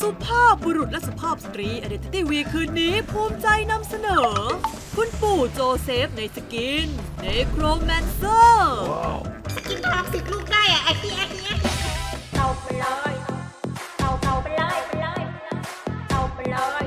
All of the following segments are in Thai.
สุภาพบุรุษและสุภาพสตรี Identity Week คืนนี้ภูมิใจนำเสนอ คุณปู่โจเซฟในสกิน Necromancer กินทองสิบลูกได้อะไอ้ที่ไอ้ที่เอาไปเลยเอาเอาไปเลยไปเลยเอาไปเลย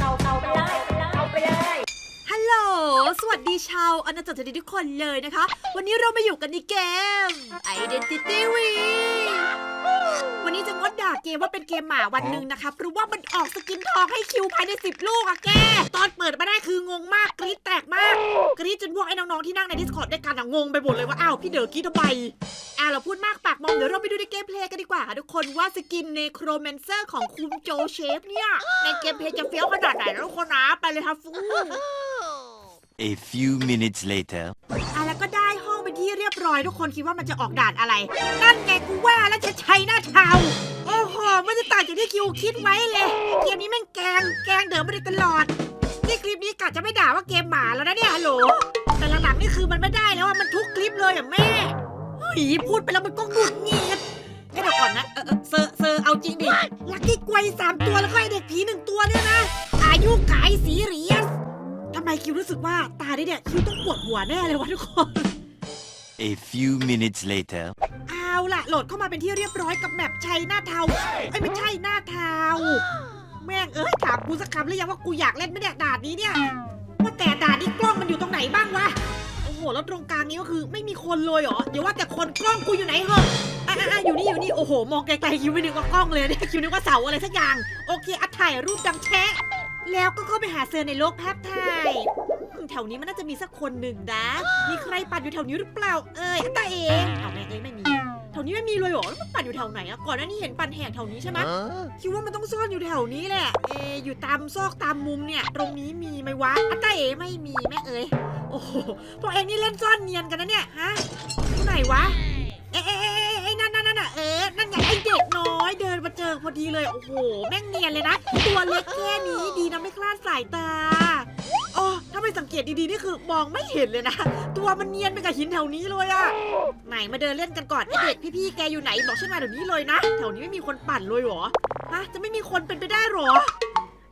เอาเอาไปเลยเอาไปเลยฮัลโหลสวัสดีชาวอาณาจักรทุกคนเลยนะคะ วันนี้เรามาอยู่กันในเกม Identity Week วันนี้จะงดด่าเกมว่าเป็นเกมหมาวันหนึ่งนะคะเพราะว่ามันออกสกินทองให้คิวภายใน 10 ลูกอะแก ตอนเปิดมาได้คืองงมากกรี๊ดแตกมากกรี๊ดจนพวกไอ้น้องๆที่นั่งใน Discord ด้วยกันอะงงไปหมดเลยว่าอ้าวพี่เด๋อกรี๊ดทำไมอะเราพูดมากปากมองเดี๋ยวเราไปดูในเกมเพลย์กันดีกว่าค่ะทุกคนว่าสกินเนโครแมนเซอร์ของคุณโจเชฟเนี่ยในเกมเพลย์จะเฟี้ยวขนาดไหนนะทุกคนนะไปเลยครับฟู A few minutes later. อะแล้วก็ได้ห้องเป็น ที่เรียบร้อยทุกคนคิดว่ามันจะออกด่านอะไร นั่นไงกูว่าแล้วจะใช้หน้าเทาโอ้โหไม่ได้ต่างจากที่คิวคิดไว้เลยเกมนี้แม่งแกงแกงเดิมมาโดยตลอดนี่คลิปนี้กะจะไม่ด่าว่าเกมหมาแล้วนะเนี่ยฮัลโหลแต่หลังๆนี่คือมันไม่ได้แล้วอะมันทุกคลิปเลยอะแม่เฮ้ยพูดไปแล้วมันก็หงุดหงิดเอ้เดี๋ยวก่อนนะเออเอเซอร์เซอร์เอาจริงดิลักกี้กวยสามตัวแล้วก็ไอเด็กผีหนึ่งตัวเนี่ยนะอายุขายสีเหรียญทำไมคิวรู้สึกว่าตาเนี่ยคิวต้องปวดหัวแน่เลยวะทุกคน A few minutes later. เอาล่ะ โหลดเข้ามาเป็นที่เรียบร้อยกับแมปชัยหน้าเทาไอ้ยไม่ใช่หน้าเทาแม่งเอ้ยถามกูสักคำหรือยังว่ากูอยากเล่นไหมเนี่ยด่านนี้เนี่ยว่าแต่ด่านนี้กล้องมันอยู่ตรงไหนบ้างวะโอ้โหแล้วตรงกลางนี้ก็คือไม่มีคนเลยเหรอเดี๋ยวว่าแต่คนกล้องกูอยู่ไหนเหรออะอะอะอยู่นี่อยู่นี่โอ้โหมองไกลๆคิวไม่นึกว่ากล้องเลยเนี่ยคิวนึกว่าเสาอะไรสักอย่าง โอเคอัดถ่ายรูปดังแชะแล้วก็เข้าไปหาเซอร์ในโลกภาพถ่าย แถวนี้มันน่าจะมีสักคนหนึ่งนะ มีใครปั่นอยู่แถวนี้หรือเปล่า เอ้ยตาเองเอาแม่งเอ้ยไม่มี แถวนี้ไม่มีเลยเหรอแล้วมันปั่นอยู่แถวไหนอะก่อนหน้านี้เห็นปั่นแหกแถวนี้ใช่ไหมคิดว่ามันต้องซ่อนอยู่แถวนี้แหละ เอะอยู่ตามซอกตามมุมเนี่ย ตรงนี้มีไหมวะอะตาเอ๋ไม่มีแม่เอ้ย โอ้โห พวกเองนี่เล่นซ่อนเนียนกันนะเนี่ย ฮะที่ไหนวะ เอ๊ะเอ๊ะเอ๊ะเอ๊ะเอ๊ะนั่นนั่นนั่นน่ะเอ๊ะนั่นไงไอเด็กน้อยเดินมาเจอพอดีเลย โอ้โห แม่งเนียนเลยนะ ตัวเล็กแค่นี้ดีนะไม่คลาดสายตาอ๋อ ถ้าไม่สังเกตดีๆนี่คือมองไม่เห็นเลยนะ ตัวมันเนียนไปกับหินแถวนี้เลยอะไหนมาเดินเล่นกันก่อนไอเด็กพี่ๆแกอยู่ไหนบอกฉันมาเดี๋ยวนี้เลยนะ แถวนี้ไม่มีคนปั่นเลยเหรอฮะจะไม่มีคนเป็นไปได้เหรอ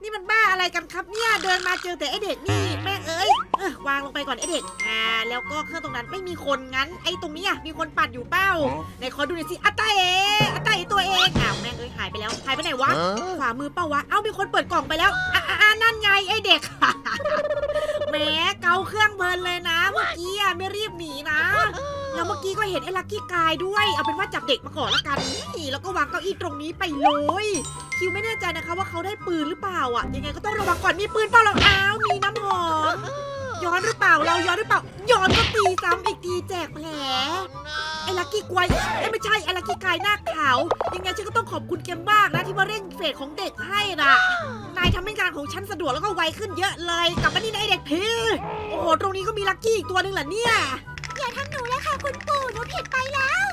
นี่มันบ้าอะไรกันครับเนี่ยเดินมาเจอแต่ไอเด็กนี่แม่งเอ้ยเออวางลงไปก่อนไอเด็กอ่าแล้วก็เครื่องตรงนั้นไม่มีคนงั้น ไอตรงนี้อะมีคนปั่นอยู่เป้าไหนขอดูหน่อยสิอัตตาเออัตตาเอตัวเองอ้าวแม่งเอ้ยหายไปแล้วหายไปไหนวะขวามือเป้าวะเอ้ามีคนเปิดกล่องไปแล้วอะอะอะนั่นไงไอเด็ก แหมเกาเครื่องเพลินเลยนะเมื่อกี้อะไม่รีบหนีนะ แล้วเมื่อกี้ก็เห็นไอ้ลักกี้กายด้วย เอาเป็นว่าจับเด็กมาก่อนละกันนี่แล้วก็วางเก้าอี้ตรงนี้ไปเลย คิวไม่แน่ใจนะคะว่าเขาได้ปืนหรือเปล่าอะ ยังไงก็ต้องระวังก่อนมีปืนเปล่าเราอ้าวมีน้ำหอมย้อนหรือเปล่าเราย้อนหรือเปล่าย้อนก็ตีซ้ำอีกทีแจกแผลไอ้ลักกี้กวยไอ้ยไม่ใช่ไอ้ลักกี้กายหน้าขาวยังไงฉันก็ต้องขอบคุณแกมากนะที่มาเร่งเฟสของเด็กให้นะายทำให้งานของฉันสะดวกแล้วก็ไวขึ้นเยอะเลย กลับมานี่นะไอ้เด็กพีโอ้โห ตรงนี้ก็มีลักกี้อีกตัวหนึ่งเหรอเนี่ย อย่าทำหนูเลยค่ะคุณปู่หนูผิดไปแล้ว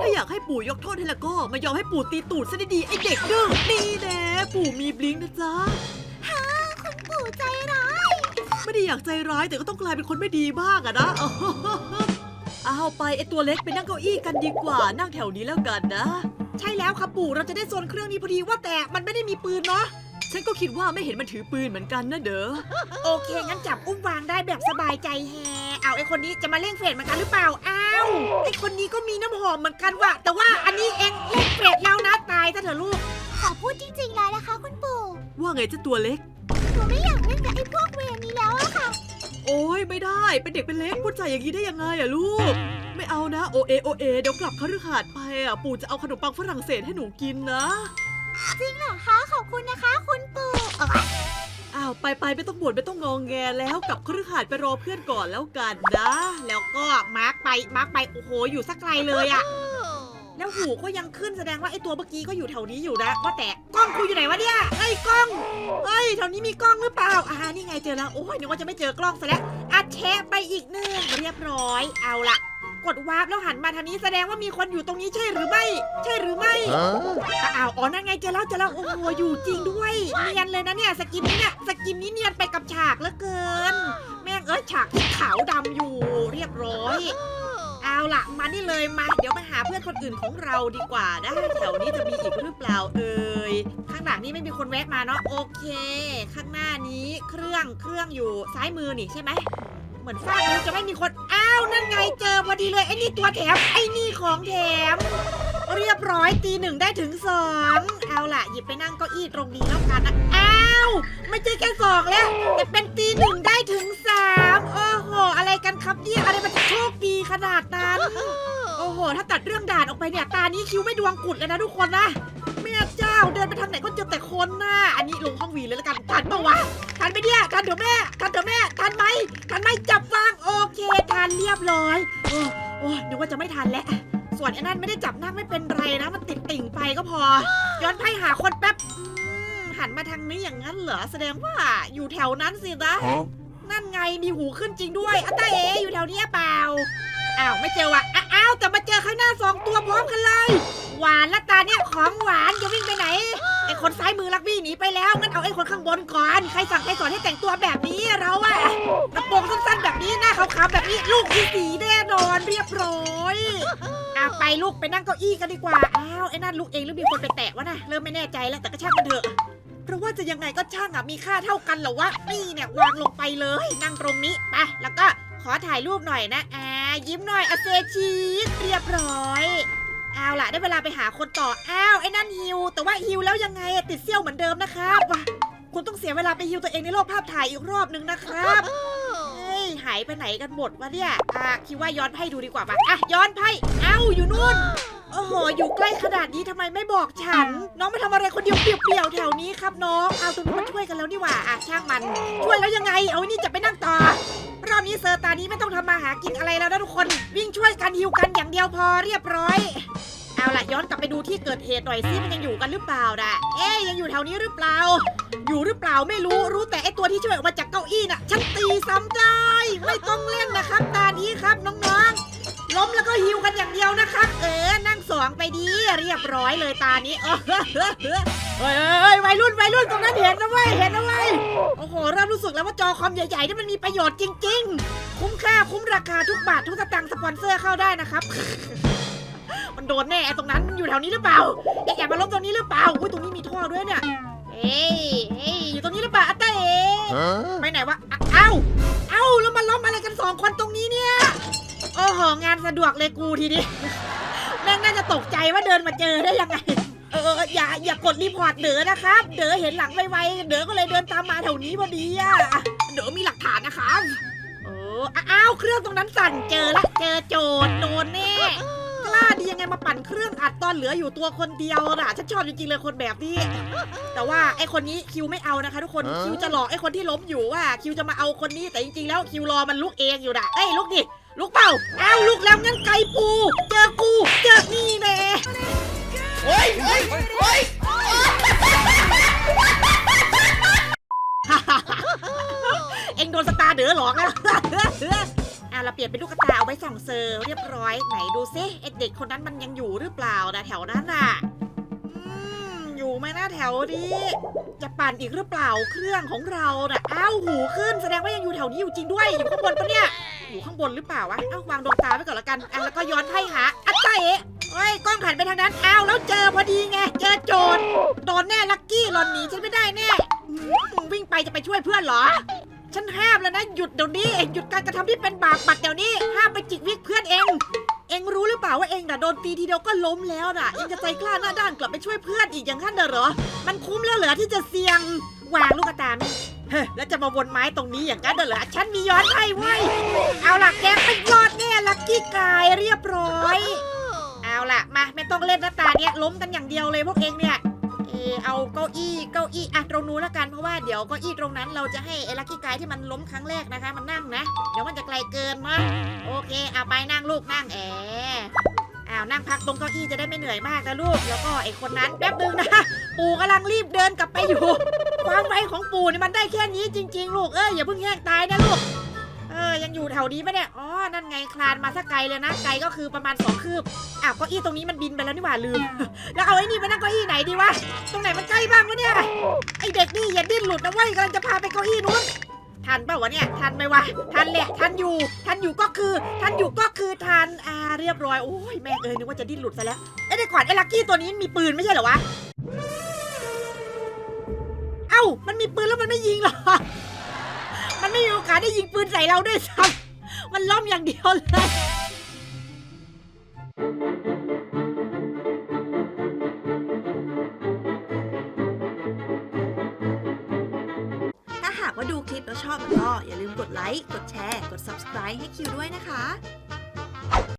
ถ้าอยากให้ปู่ยกโทษให้แล้วก็มายอมให้ปู่ตีตูดซะดีๆไอ้เด็กดื้อนี่แน่ปู่มีบลิงก์นะจ๊ะคุณปู่ใจร้าย ไม่ได้อยากใจร้ายแต่ก็ต้องกลายเป็นคนไม่ดีบ้างอะนะ เอาไปไอตัวเล็กไปนั่งเก้าอี้กันดีกว่านั่งแถวนี้แล้วกันนะ ใช่แล้วค่ะปู่เราจะได้โซนเครื่องนี้พอดีว่าแต่มันไม่ได้มีปืนเนาะ ฉันก็คิดว่าไม่เห็นมันถือปืนเหมือนกันนะเด้อ โอเค งั้นจับอุ้มวางได้แบบสบายใจแฮเอาไอคนนี้จะมาเร่งเฟสเหมือนกันหรือเปล่า อ้าวไอคนนี้ก็มีน้ำหอมเหมือนกันว่ะ แต่ว่าอันนี้เองเร่งเฟสแล้วนะตายซะเถอะลูก ขอพูดจริงๆเลยนะคะคุณปู่ ว่าไงเจ้าตัวเล็ก หนูไม่อยากเล่นกับไอ้พวกเวรนี้แล้วอะค่ะ โอ้ยไม่ได้ เป็นเด็กเป็นเล็กพูดจาอย่างนี้ได้ยังไงอะลูก ไม่เอานะโอเอโอเอเดี๋ยวกลับคฤหาสน์ไปอะปู่จะเอาขนมปังฝรั่งเศสให้หนูกินนะ จริงเหรอคะขอบคุณนะคะ คุณปู่เอ้ยอ้าวไปไปไม่ต้องบ่นไม่ต้องงองแงแล้วกลับคฤหาสน์ไปรอเพื่อนก่อนแล้วกันนะ แล้วก็มาร์กไปมาร์กไปโอ้โหอยู่สักไกลเลยอะแล้วหูก็ยังขึ้นแสดงว่าไอ้ตัวเมื่อกี้ก็อยู่แถวนี้อยู่นะว่าแต่กล้องกูอยู่ไหนวะเนี่ยเอ้ยกล้องเอ้ยแถวนี้มีกล้องหรือเปล่าอ่านี่ไงเจอแล้วโอ้ยนึกว่าจะไม่เจอกล้องซะแล้วอัดแชะไปอีกหนึ่งเรียบร้อยเอาละ กดวาร์ปแล้วหันมาทางนี้แสดงว่ามีคนอยู่ตรงนี้ใช่หรือไม่ ใช่หรือไม่อ้าวอ๋อนั่นไงเจอแล้วเจอแล้วโอ้โหอยู่จริงด้วยเนียนเลยนะเนี่ยสกินนี้เนี่ยสกินนี้เนียนไปกับฉากเหลือเกิน แม่งเอ้ยฉากที่ขาวดำอยู่เรียบร้อย เอาเอาละมานี่เลยมา เดี๋ยวไปหาเพื่อนคนอื่นของเราดีกว่านะแถวนี้จะมีอีกหรือเปล่าเอ่ยข้างหลังนี้ไม่มีคนแวะมาเนาะโอเค ข้างหน้านี้เครื่องเครื่องอยู่ซ้ายมือนี่ใช่ไหมเหมือนฝ้านู้นจะไม่มีคนอ้าว นั่นไงเจอพอดีเลย ไอ้นี่ตัวแถม ไอ้นี่ของแถม เรียบร้อยตีหนึ่งได้ถึงสองเอาล่ะ หยิบไปนั่งเก้าอี้ตรงนี้แล้วกันนะอ้าวไม่ใช่แค่สองแล้ว แต่เป็นตีหนึ่งได้ถึงสามโอ้โห อะไรกันครับเนี่ยอะไรมันจะโชคดีขนาดนั้น โอ้โห ถ้าตัดเรื่องด่านออกไปเนี่ย ตานี้คิวไม่ดวงกุดเลยนะทุกคนนะ แม่เจ้าเดินไปทางไหนก็เจอแต่คนน่ะอันนี้ลงห้องวีเลยแล้วกันทันปะวะทันไปเนี่ยทันเดี๋ยวแม่ทันเดี๋ยวแม่ทันไหมทันไหมจับวางโอเคทันเรียบร้อยโอ้โอ้นึกว่าจะไม่ทันแล้วส่วนไอ้นั่นไม่ได้จับนั่งไม่เป็นไรนะ มันติดติ่งไปก็พอ ย้อนไพ่หาคนแป๊บอืมหันมาทางนี้อย่างนั้นเหรอแสดงว่าอยู่แถวนั้นสินะ Huh? นั่นไงมีหูขึ้นจริงด้วยอัตตาเออยู่แถวเนี้ยเปล่าอ้าวไม่เจอว่ะอ้าอ้าวแต่มาเจอข้างหน้าสองตัวพร้อมกันเลย หวานและตาเนี่ยของหวานจะวิ่งไปไหนไอ้คนซ้ายมือลักบี้หนีไปแล้วงั้นเอาไอ้คนข้างบนก่อนใครสั่งใครสอนให้แต่งตัวแบบนี้เราอะกระโปรงสั้นๆแบบนี้หน้าขาวๆแบบนี้ลูกที่สีแน่นอนเรียบร้อยอะไปลูกไปนั่งเก้าอี้กันดีกว่าอ้าวไอ้นั่นลูกเองหรือมีคนไปแตะวะนะเริ่มไม่แน่ใจแล้วแต่ก็ช่างมันเถอะเพราะว่าจะยังไงก็ช่างอะมีค่าเท่ากันเหรอวะนี่เนี่ยวางลงไปเลย นั่งตรงนี้ไปแล้วก็ขอถ่ายรูปหน่อยนะอ่ายิ้มหน่อยอะเซชีสเรียบร้อย เอาล่ะ ได้เวลาไปหาคนต่อ อ้าว ไอ้นั่นฮิว แต่ว่าฮิวแล้วยังไงติดเซี่ยวเหมือนเดิมนะครับว่ะคุณต้องเสียเวลาไปฮิวตัวเองในโลกภาพถ่ายอีกรอบนึงนะครับเฮ้ยหายไปไหนกันหมดวะเนี่ยอะคิดว่าย้อนไพ่ดูดีกว่าปะอะย้อนไพ่เอ้าอยู่นู่นโอ้โห อยู่ใกล้ขนาดนี้ทำไมไม่บอกฉัน น้องมาทำอะไรคนเดียวเปี่ยวๆแถวนี้ครับน้อง เอาตรงนี้มาช่วยกันแล้วนี่หว่าอะช่างมัน ช่วยแล้วยังไง เอาอ้นี่จะไปนั่ง เซอร์ตานี้ไม่ต้องทำมาหากินอะไรแล้วนะทุกคน วิ่งช่วยกันฮิวกันอย่างเดียวพอเรียบร้อย เอาล่ะย้อนกลับไปดูที่เกิดเหตุหน่อยซิมันยังอยู่กันหรือเปล่านะเอ๊ยยังอยู่แถวนี้หรือเปล่า อยู่หรือเปล่าไม่รู้รู้แต่ไอตัวที่ช่วยออกมาจากเก้าอี้น่ะฉันตีซ้ำได้ ไม่ต้องเล่นนะครับ ตานี้ครับน้องๆล้มแล้วก็ฮิวกันอย่างเดียวนะครับ เออนะ สองไปดีเรียบร้อยเลยตานี้เออเฮ้ยเฮ้ยเฮ้ยวัยรุ่นวัยรุ่นตรงนั้นเห็นนะเว้ยเห็นนะเว้ยโอ้โหเริ่มรู้สึกแล้วว่าจอคอมใหญ่ๆนี่มันมีประโยชน์จริง ๆ คุ้มค่าคุ้มราคาทุกบาททุกสตางค์สปอนเซอร์เข้าได้นะครับ มันโดนแน่ไอ้ตรงนั้นมันอยู่แถวนี้หรือเปล่าไอ้แอบมาล้มตรงนี้หรือเปล่าอุ้ยตรงนี้มีท่อด้วยเนี่ยเอ้ยเอ้ยอยู่ตรงนี้หรือเปล่าอัตตาเอ Huh? ไปไหนวะอะเอ้าเอ้าแล้วมาล้มอะไรกันสองคนตรงนี้เนี่ยโอ้โหงานสะดวกเลยกูทีนี้ แม่งน่าจะตกใจว่าเดินมาเจอได้ยังไง เออเอออย่าอย่ากดรีพอร์ตเด๋อนะครับ เด๋อเห็นหลังไวๆเด๋อก็เลยเดินตามมาแถวนี้พอดีอะเด๋อมีหลักฐานนะครับเอออ้าวเครื่องตรงนั้นสั่นเจอละเจอโจทย์โดนแน่กล้าดียังไงมาปั่นเครื่องอัดตอนเหลืออยู่ตัวคนเดียวน่ะฉันชอบจริงๆเลยคนแบบนี้ แต่ว่าไอคนนี้คิวไม่เอานะคะ ทุกคนฮะคิวจะหลอกไอคนที่ล้มอยู่ว่า คิวจะมาเอาคนนี้แต่จริงๆแล้วคิวรอมันลุกเองอยู่นะเอ้ยลุกดิลุกเปล่าเอาลุกแล้วงั้นไก่ปู อหลอกแล้วอะเราเปลี่ยนเป็นลูกกระตาเอาไว้ส่องเซอร์เรียบร้อยไหนดูซิไอเด็กคนนั้นมันยังอยู่หรือเปล่านะแถวนั้นน่ะอืมอยู่ไหมนะแถวนี้ จะปั่นอีกหรือเปล่าเครื่องของเราน่ะอ้าวหูขึ้นแสดงว่ายังอยู่แถวนี้อยู่จริงด้วยอยู่ข้างบนปะเนี่ยอยู่ข้างบนหรือเปล่าวะเอ้าวางดวงตาไว้ก่อนละกันอะแล้วก็ย้อนไพ่หาอัจใจเอ๋เอ้ยกล้องหันไปทางนั้นอ้าวแล้วเจอพอดีไงเจอโจรโดนแน่ลักกี้หลอนหนีฉันไม่ได้แน่อืมวิ่งไปจะไปช่วยเพื่อนเหรอ ฉันห้ามแล้วนะ หยุดเดี๋ยวนี้เองหยุดการกระทำที่เป็นบาปบัดเดี๋ยวนี้ห้ามไปจิกวิกเพื่อนเอง เองรู้หรือเปล่าว่าเองน่ะโดนตีทีเดียวก็ล้มแล้วน่ะเองจะใจกล้าหน้าด้านกลับไปช่วยเพื่อนอีกอย่างนั้นเด้อเหรอ มันคุ้มแล้วเหรอที่จะเสี่ยงวางลูกกระตานี่เฮ้ยแล้วจะมาวนไม้ตรงนี้อย่างนั้นเด้อเหรอฉันมีย้อนให้เว้ยเอาล่ะแกไม่รอดแน่ลักกี้กายเรียบร้อย เอาล่ะมาไม่ต้องเล่นหน้าตาเนี้ยล้มกันอย่างเดียวเลยพวกเองเนี่ย เอาเก้าอี้เก้าอี้อะตรงนู้นละกันเพราะว่าเดี๋ยวเก้าอี้ตรงนั้นเราจะให้ไอ้ลักกี้กายที่มันล้มครั้งแรกนะคะ มันนั่งนะ เดี๋ยวมันจะไกลเกินมาโอเคเอาไปนั่งลูกนั่งแออ้าวนั่งพักตรงเก้าอี้จะได้ไม่เหนื่อยมากนะลูก แล้วก็ไอ้คนนั้นแป๊บนึงนะปู่กำลังรีบเดินกลับไปอยู่ความไวของปู่นี่มันได้แค่นี้จริง ๆ ลูกเอ้ยอย่าเพิ่งแห้งตายนะลูกเออยังอยู่แถวนี้ปะเนี่ยอ๋อ นั่นไงคลานมาสักไกลเลยนะไกลก็คือประมาณสองคืบอ้าวเก้าอี้ตรงนี้มันบินไปแล้วนี่หว่าลืม แล้วเอาไอ้นี่ไปนั่งเก้าอี้ไหนดีวะตรงไหนมันใกล้บ้างวะเนี่ยไอเด็กนี่อย่าดิ้นหลุดนะเว้ยกำลังจะพาไปเก้าอี้นู้นทันเปล่าวะเนี่ยทันไหมวะทันแหละทันอยู่ทันอยู่ก็คือทันอยู่ก็คือทันอ่าเรียบร้อยโอ้ยแม่งเอ้ยนึกว่าจะดิ้นหลุดซะแล้วเอ้ยเดี๋ยวก่อนไอ้ลักกี้ตัวนี้มันมีปืนไม่ใช่เหรอวะเอ้ามันมีปืนแล้วมันไม่ยิงเหรอมันไม่มีโอกาสได้ยิงปืนใส่เราด้วยซ้ำ มันล้อมอย่างเดียวเลยถ้าหากว่าดูคลิปแล้วชอบแล้วก็อย่าลืมกดไลค์ กดแชร์ กด subscribe ให้คิวด้วยนะคะ